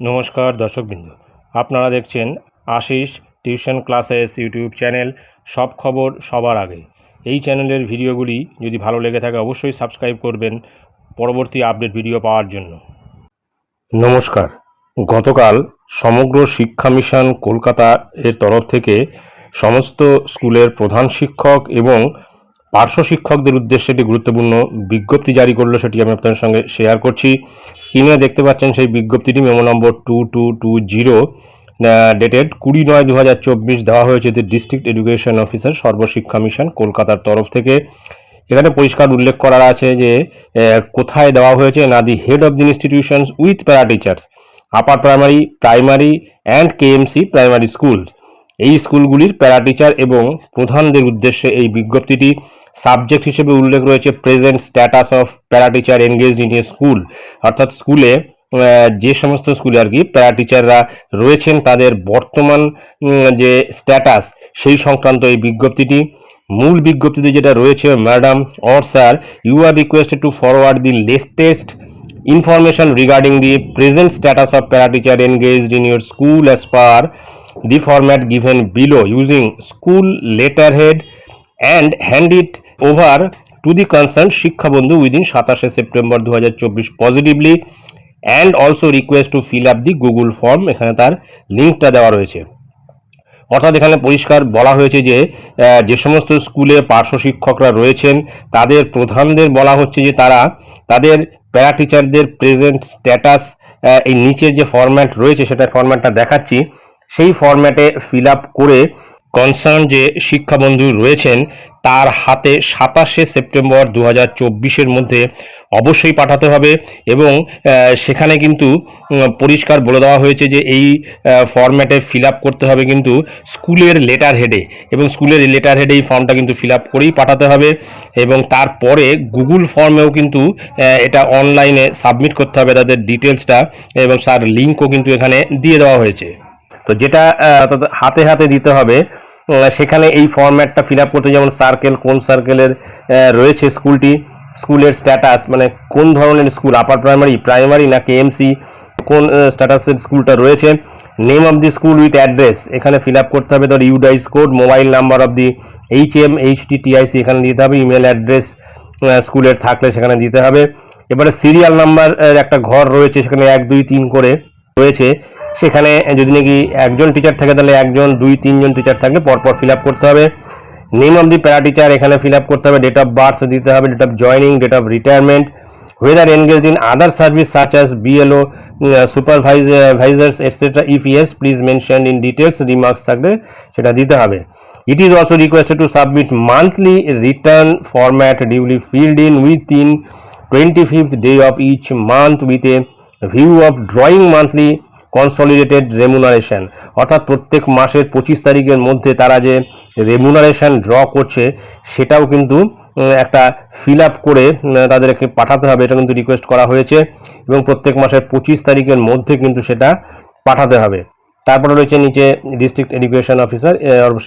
নমস্কার দর্শকবৃন্দ। আপনারা দেখছেন Ashis tuition classes YouTube channel সব খবর সবার আগে। এই চ্যানেলের ভিডিওগুলি যদি ভালো লেগে থাকে অবশ্যই সাবস্ক্রাইব করবেন পরবর্তী আপডেট ভিডিও পাওয়ার জন্য। নমস্কার। গতকাল সমগ্র শিক্ষা মিশন কলকাতা এর তরফ থেকে সমস্ত স্কুলের প্রধান শিক্ষক এবং পার্শ্ব শিক্ষকদের উদ্দেশ্যে একটি গুরুত্বপূর্ণ বিজ্ঞপ্তি জারি করল, সেটি আমি আপনাদের সঙ্গে শেয়ার করছি। স্ক্রিনে দেখতে পাচ্ছেন সেই বিজ্ঞপ্তিটি, memo number two two two zero dated কুড়ি নয় দু হাজার চব্বিশ দেওয়া হয়েছে যে district education officer Sarva Shiksha mission, কলকাতার তরফ থেকে। এখানে পরিষ্কার উল্লেখ করা আছে যে কোথায় দেওয়া হয়েছে, না the head of the institutions with para teachers upper primary primary and KMC primary school এই স্কুলগুলির প্যারা টিচার এবং প্রধানদের উদ্দেশ্যে এই বিজ্ঞপ্তিটি সাবজেক্ট হিসেবে উল্লেখ রয়েছে present status of para teacher engaged in a school. অর্থাৎ স্কুলে যে সমস্ত স্কুলে আর কি প্যারা টিচাররা রয়েছেন, তাদের বর্তমান যে স্ট্যাটাস, সেই সংক্রান্ত এই বিজ্ঞপ্তিটি। মূল বিজ্ঞপ্তিতে যেটা রয়েছে, madam or sir, you are requested to forward the latest information regarding the present status of para teacher engaged in your school as per the format given below using school letterhead and hand it over to the concerned বন্ধু within সাতাশে September দু হাজার চব্বিশ positively and also request to fill up the Google form এখানে তার লিঙ্কটা দেওয়া রয়েছে। অর্থাৎ এখানে পরিষ্কার বলা হয়েছে যে যে সমস্ত স্কুলে পার্শ্ব শিক্ষকরা রয়েছেন, তাদের প্রধানদের বলা হচ্ছে যে তারা তাদের প্যারা টিচারদের প্রেজেন্ট স্ট্যাটাস এই নিচের যে ফরম্যাট রয়েছে, সেটা ফরম্যাটটা দেখাচ্ছি। সেই ফরম্যাটে ফিল করে কনসার্ন যে শিক্ষাবন্ধু রয়েছেন, তার হাতে সাতাশে সেপ্টেম্বর দু হাজার মধ্যে অবশ্যই পাঠাতে হবে এবং সেখানে কিন্তু পরিষ্কার বলে দেওয়া হয়েছে যে এই ফরম্যাটে ফিল করতে হবে কিন্তু স্কুলের লেটার হেডে এবং স্কুলের লেটার হেডে এই ফর্মটা কিন্তু ফিল করেই পাঠাতে হবে এবং তারপরে গুগল ফর্মেও কিন্তু এটা অনলাইনে সাবমিট করতে হবে তাদের ডিটেলসটা এবং তার লিঙ্কও কিন্তু এখানে দিয়ে দেওয়া হয়েছে। তো যেটা হাতে হাতে দিতে হবে সেখানে এই ফর্ম্যাটটা ফিল করতে যেমন সার্কেল কোন সার্কেলের রয়েছে স্কুলটি, স্কুলের স্ট্যাটাস মানে কোন ধরনের স্কুল আপার প্রাইমারি প্রাইমারি না কেএমসি কোন স্ট্যাটাসের স্কুলটা রয়েছে name of the school with address এখানে ফিল করতে হবে ধর UDISE code mobile number of the H M H T TIC এখানে দিতে হবে ইমেল অ্যাড্রেস স্কুলের থাকলে সেখানে দিতে হবে, এবারে সিরিয়াল নাম্বার একটা ঘর রয়েছে, সেখানে এক, দুই, তিন করে রয়েছে সেখানে যদি নাকি একজন টিচার থাকে, তাহলে একজন, দুই, তিনজন টিচার থাকলে পরপর ফিল আপ করতে হবে। Name of the para teacher এখানে ফিল আপ করতে হবে ডেট অফ বার্থ দিতে হবে date of joining date of retirement whether engage in other service such as BLO supervisors etcetera if yes please mention in details remarks থাকলে সেটা দিতে হবে। It is also requested to submit monthly return format duly filled in with in twenty fifth day of each month with a view of drawing monthly consolidated remuneration. অর্থাৎ প্রত্যেক মাসের পঁচিশ তারিখের মধ্যে তারা যে রেমুনারেশন ড্র করছে, সেটাও কিন্তু একটা ফিল আপ করে তাদেরকে পাঠাতে হবে, এটা কিন্তু রিকোয়েস্ট করা হয়েছে। এবং প্রত্যেক মাসের পঁচিশ তারিখের মধ্যে কিন্তু সেটা পাঠাতে হবে। তারপরে রয়েছে নিচে ডিস্ট্রিক্ট এডুকেশন অফিসার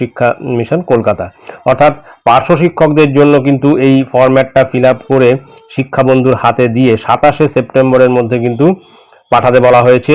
শিক্ষা মিশন কলকাতা। অর্থাৎ পার্শ্ব শিক্ষকদের জন্য কিন্তু এই ফরম্যাটটা ফিল আপ করে শিক্ষাবন্ধুর হাতে দিয়ে সাতাশে সেপ্টেম্বরের মধ্যে কিন্তু পাঠাতে বলা হয়েছে।